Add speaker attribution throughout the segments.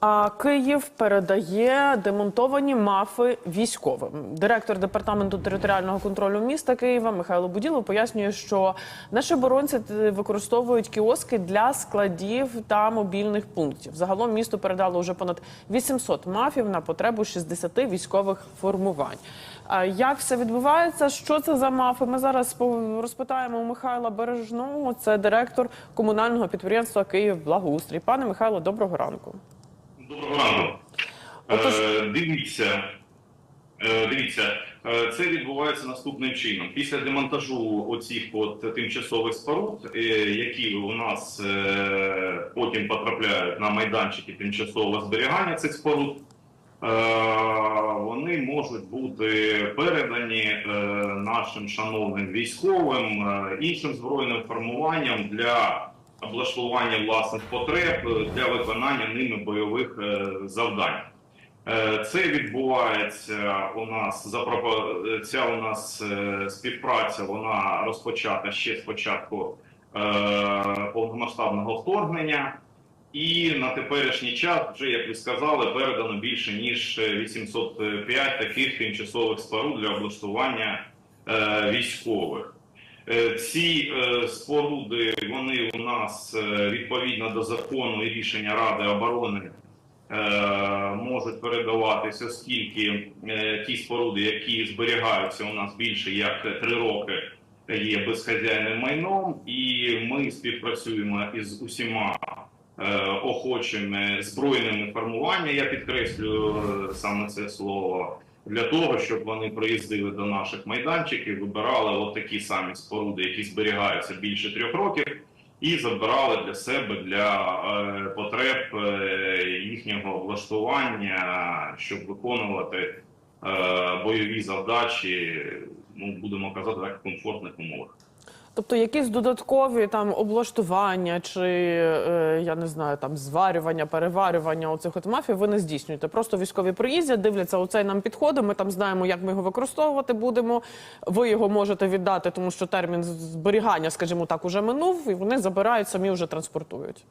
Speaker 1: А Київ передає демонтовані мафи військовим. Директор департаменту територіального контролю міста Києва Михайло Буділов пояснює, що наші оборонці е, використовують кіоски для складів та мобільних пунктів. Загалом місто передало вже понад 800 мафів на потребу 60 військових формувань. Як все відбувається? Що це за мафи? Ми зараз розпитаємо у Михайла Бережного. Це директор комунального підприємства Київ Благоустрій. Пане Михайло, доброго ранку.
Speaker 2: Доброго ранку.
Speaker 1: Отож-
Speaker 2: Е, дивіться, е, дивіться, е, це відбувається наступним чином. Після демонтажу оцих от тимчасових споруд, е, які у нас е, потім потрапляють на майданчики тимчасового зберігання цих споруд, е, вони можуть бути передані е, нашим шановним військовим, е, іншим збройним формуванням для облаштування власних потреб е, для виконання ними бойових е, завдань. Е, Це відбувається у нас ця у нас співпраця. Вона розпочата ще з початку повномасштабного вторгнення. І на теперішній час, вже як ви сказали, передано більше ніж 805 таких тимчасових споруд для облаштування військових. Е, Ці е, споруди вони у нас е, відповідно до закону і рішення Ради оборони можуть передаватися, оскільки ті споруди, які зберігаються у нас більше як три роки, є безхазяйним майном, і ми співпрацюємо із усіма охочими збройними формування. Я підкреслюю е, саме це слово. Для того щоб вони приїздили до наших майданчиків, вибирали от такі самі споруди, які зберігаються більше трьох років, і забирали для себе для е, потреб е, їхнього влаштування, щоб виконувати е, бойові завдачі. Ну будемо казати так, в комфортних умовах.
Speaker 1: Тобто якісь додаткові там облаштування чи е, я не знаю, там зварювання, переварювання оцих от мафій ви не здійснюєте. Просто військові приїздять, дивляться, оцей нам підходить. Ми там знаємо, як ми його використовувати будемо. Ви його можете віддати, тому що термін зберігання, скажімо так, уже минув, і вони забирають, самі вже транспортують.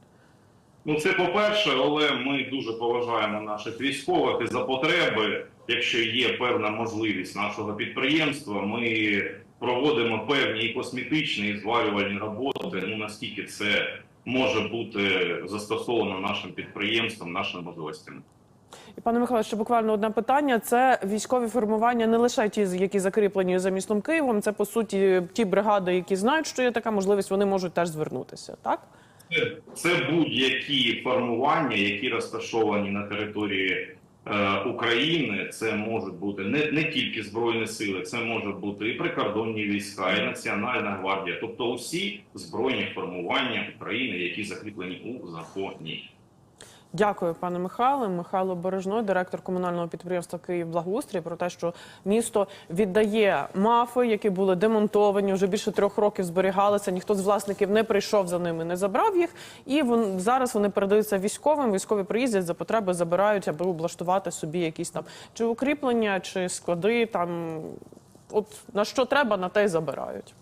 Speaker 2: Ну, це по-перше, але ми дуже поважаємо наших військових і за потреби, якщо є певна можливість нашого підприємства, ми проводимо певні і косметичні і зварювальні роботи. Ну наскільки це може бути застосовано нашим підприємством, нашими можливостями.
Speaker 1: І пане Михайло, ще буквально одне питання. Це військові формування не лише ті, які закріплені за містом Києвом. Це по суті ті бригади, які знають, що є така можливість, вони можуть теж звернутися. Так
Speaker 2: Це- Це будь-які формування, які розташовані на території е, України. Це можуть бути не, не тільки збройні сили, це можуть бути і прикордонні війська, і Національна гвардія, тобто усі збройні формування України, які закріплені у законі.
Speaker 1: Дякую, пане Михайле. Михайло Бережной, директор комунального підприємства Київ Благоустрій, про те, що місто віддає мафи, які були демонтовані, вже більше трьох років зберігалися. Ніхто з власників не прийшов за ними, не забрав їх. І вон, зараз вони передаються військовим. Військові приїздять за потреби, забирають, аби облаштувати собі якісь там чи укріплення, чи склади. Там от на що треба, на те й забирають.